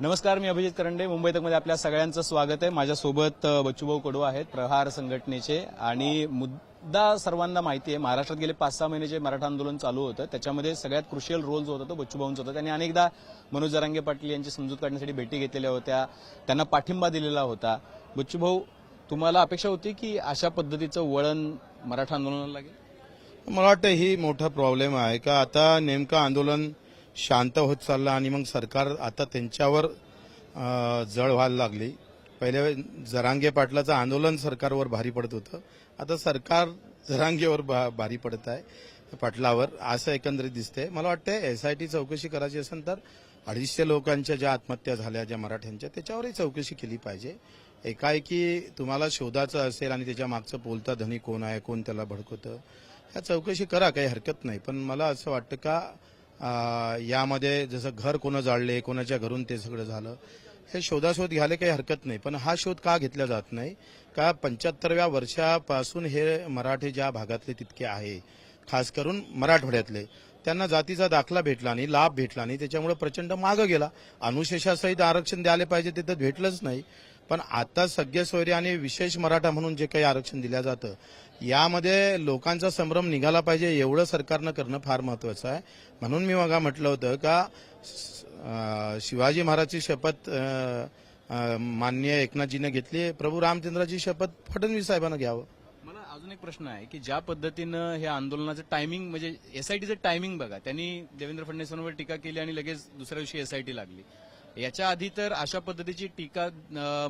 नमस्कार मी अभिजित करंडे. मुंबई तकमध्ये आपल्या सगळ्यांचं स्वागत आहे. माझ्यासोबत बच्चूभाऊ कडू आहेत प्रहार संघटनेचे. आणि मुद्दा सर्वांना माहिती आहे महाराष्ट्रात गेले पाच सहा महिने जे मराठा आंदोलन चालू होतं त्याच्यामध्ये सगळ्यात क्रुशियल रोल जो होता तो बच्चूभाऊंचा होता. त्यांनी अनेकदा मनोज जरांगे पाटील यांची समजूत काढण्यासाठी भेटी घेतलेल्या होत्या. त्यांना पाठिंबा दिलेला होता. बच्चूभाऊ तुम्हाला अपेक्षा होती की अशा पद्धतीचं वळण मराठा आंदोलनाला लागेल? मला वाटतं ही मोठा प्रॉब्लेम आहे. का आता नेमकं आंदोलन शांत होत चाललं आणि मग सरकार आता त्यांच्यावर जळ व्हायला लागली. पहिले जरांगे पाटलाचं आंदोलन सरकारवर भारी पडत होतं. आता सरकार जरांगेवर भा- भारी पडत आहे पाटलावर. असं एकंदरीत दिसतंय. मला वाटतं एसआयटी चौकशी करायची असेल तर अडीचशे लोकांच्या ज्या आत्महत्या झाल्या ज्या मराठ्यांच्या त्याच्यावरही चौकशी केली पाहिजे. एकाएकी तुम्हाला शोधाचं असेल आणि त्याच्या मागचं बोलता धनी कोण आहे कोण त्याला भडकवतं ह्या चौकशी करा काही हरकत नाही. पण मला असं वाटतं का यामध्ये जसं घर कोणं जाळले कोणाच्या घरून ते सगळं झालं हे शोधाशोध घ्यायला काही हरकत नाही. पण हा शोध का घेतला जात नाही? का पंच्याहत्तरव्या वर्षापासून हे मराठी ज्या भागातले तितके आहे खास करून मराठवाड्यातले त्यांना जातीचा दाखला भेटला नाही लाभ भेटला नाही त्याच्यामुळे प्रचंड मागं गेला. अनुशेषासहित आरक्षण द्यायला पाहिजे ते तर भेटलंच नाही. पण आता सगळे सोयरे आणि विशेष मराठा म्हणून जे काही आरक्षण दिलं जातं यामध्ये लोकांचा संभ्रम निघाला पाहिजे एवढं सरकारनं करणं फार महत्वाचं आहे. म्हणून मी मगा म्हटलं होतं का शिवाजी महाराजची शपथ मान्य माननीय एकनाथजीने घेतली. प्रभू रामचंद्राची शपथ फडणवीस साहेबांना घ्यावं. मला अजून एक प्रश्न आहे की ज्या पद्धतीनं हे आंदोलनाचं टायमिंग म्हणजे एसआयटीचं टायमिंग बघा त्यांनी देवेंद्र फडणवीसांवर टीका केली आणि लगेच दुसऱ्या दिवशी एसआयटी लागली. याच्या आधी तर अशा पद्धतीची टीका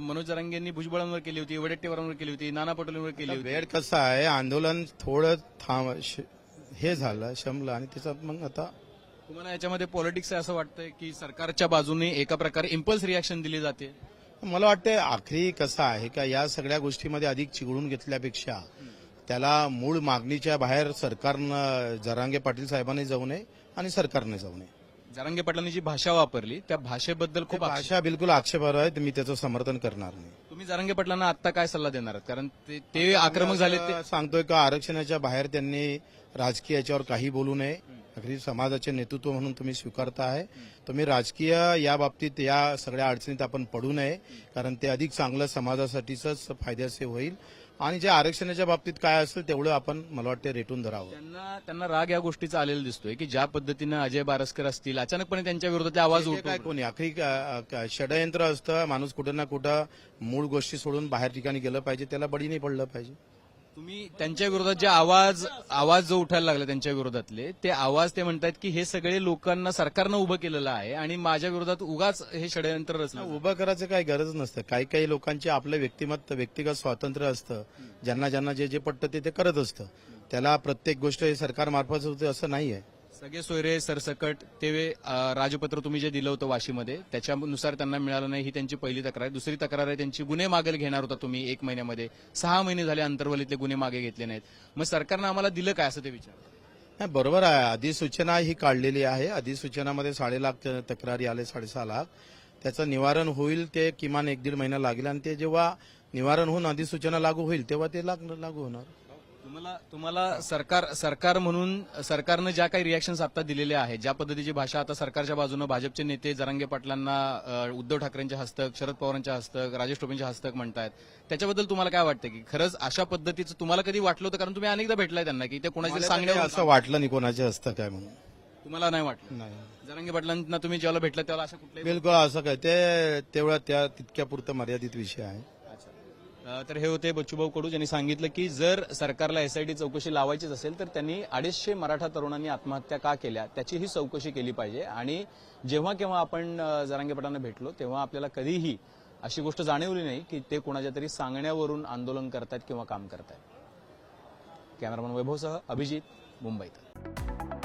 मनोज जरांगेंनी भुजबळांवर केली होती वडेट्टीवारांवर केली होती नाना पटोलेंवर केली होती. वेळ कसा आहे आंदोलन थोडं थांब हे झालं शमलं आणि त्याच्यात मग आता तुम्हाला याच्यामध्ये पॉलिटिक्स आहे असं वाटतंय की सरकारच्या बाजूने एका प्रकारे इम्पल्स रिॲक्शन दिली जाते? मला वाटतं आखरी कसं आहे का या सगळ्या गोष्टीमध्ये अधिक चिघळून घेतल्यापेक्षा त्याला मूळ मागणीच्या बाहेर सरकारनं जरांगे पाटील साहेबांनी जाऊ नये आणि सरकारने जाऊ नये. जरांगे पाटलांनी जी भाषा वापरली त्या भाषेबद्दल खूप आक्षेप- भाषा बिलकुल आक्षेपार्ह आहे मी त्याचं समर्थन करणार नाही. तुम्ही जरांगे पाटलांना आता काय सल्ला देणार आहात? कारण ते- ते आक्रमक झाले ते असं सांगतोय का आरक्षणाच्या बाहेर त्यांनी राजकीय याच्यावर काही बोलू नये. अगदी समाजाचे नेतृत्व म्हणून तुम्ही स्वीकारता आहे तुम्ही राजकीय या बाबतीत या सगळ्या अडचणीत आपण पडू नये कारण ते अधिक चांगलं समाजासाठीच फायद्याचे होईल. आणि जे आरक्षणाच्या बाबतीत काय असेल तेवढं आपण मला वाटतं रेटून धरावं. त्यांना त्यांना राग या गोष्टीचा आलेला दिसतोय की ज्या पद्धतीनं अजय बारस्कर असतील अचानकपणे त्यांच्या विरोधातले आवाज काय कोणी? आखरी षडयंत्र असतं माणूस कुठं ना कुठं मूळ गोष्टी सोडून बाहेर ठिकाणी गेलं पाहिजे त्याला बडी नाही पडलं पाहिजे. तुम्ही त्यांच्या विरोधात जे आवाज आवाज जो उठायला लागला त्यांच्या विरोधातले ते आवाज ते म्हणतात की हे सगळे लोकांना सरकारनं उभं केलेलं आहे आणि माझ्या विरोधात उगाच हे षडयंत्र रचलं उभं करायचं काही गरज नसतं. काही काही लोकांचे आपलं व्यक्तिमत्व व्यक्तिगत स्वातंत्र्य असतं. ज्यांना ज्यांना जे जे पटतं ते ते करत असतं. त्याला प्रत्येक गोष्ट हे सरकारमार्फत होते असं नाही आहे सगळे सोयरे सरसकट ते राजपत्र तुम्ही जे दिलं होतं वाशीमध्ये त्याच्यानुसार त्यांना मिळालं नाही ही त्यांची पहिली तक्रार. आहे दुसरी तक्रार आहे त्यांची गुन्हे मागे घेणार होता तुम्ही एक महिन्यामध्ये. सहा महिने झाले अंतर्वलीतले गुन्हे मागे घेतले नाहीत. मग सरकारनं आम्हाला दिलं काय असं ते विचार? नाही बरोबर आहे. अधिसूचना ही काढलेली आहे. अधिसूचनामध्ये साडे लाख तक्रारी आले साडेसहा लाख. त्याचं निवारण होईल ते किमान एक दीड महिना लागेल. आणि ते जेव्हा निवारण होऊन अधिसूचना लागू होईल तेव्हा ते लागू होणार. तुम्हाला तुम्हाला सरकार सरकार म्हणून सरकारनं ज्या काही रिॲक्शन्स आता दिलेल्या आहेत ज्या पद्धतीची भाषा आता सरकारच्या बाजूनं भाजपचे नेते जरांगे पाटलांना अ, उद्धव ठाकरेंच्या हस्तक शरद पवारांच्या हस्तक राजेश टोपेंच्या हस्तक म्हणतायत. त्याच्याबद्दल तुम्हाला काय वाटतं की खरंच अशा पद्धतीचं तुम्हाला कधी वाटलं होतं? कारण तुम्ही अनेकदा भेटलाय त्यांना की ते कोणाच्या मला तर काही सांगण्यावर असं वाटलं नाही कोणाचे असतं काय म्हणून. तुम्हाला नाही वाटलं? नाही. जरांगे पाटलांना तुम्ही जेव्हा भेटलं तेव्हा अशा कुठल्याही बिलकुल असं काय ते तेवढा त्या तितक्या पुरतं मर्यादित विषय आहे. तर हे होते बच्चूभाऊ कडू ज्यांनी सांगितलं की जर सरकारला एसआयटी चौकशी लावायचीच असेल तर त्यांनी अडीचशे मराठा तरुणांनी आत्महत्या का केल्या? त्याचीही चौकशी केली पाहिजे. आणि जेव्हा केव्हा आपण जरांगेपटांना भेटलो तेव्हा आपल्याला कधीही अशी गोष्ट जाणवली नाही की ते कोणाच्या तरी सांगण्यावरून आंदोलन करतायत किंवा काम करतायत. कॅमेरामन वैभवसह अभिजित मुंबईत.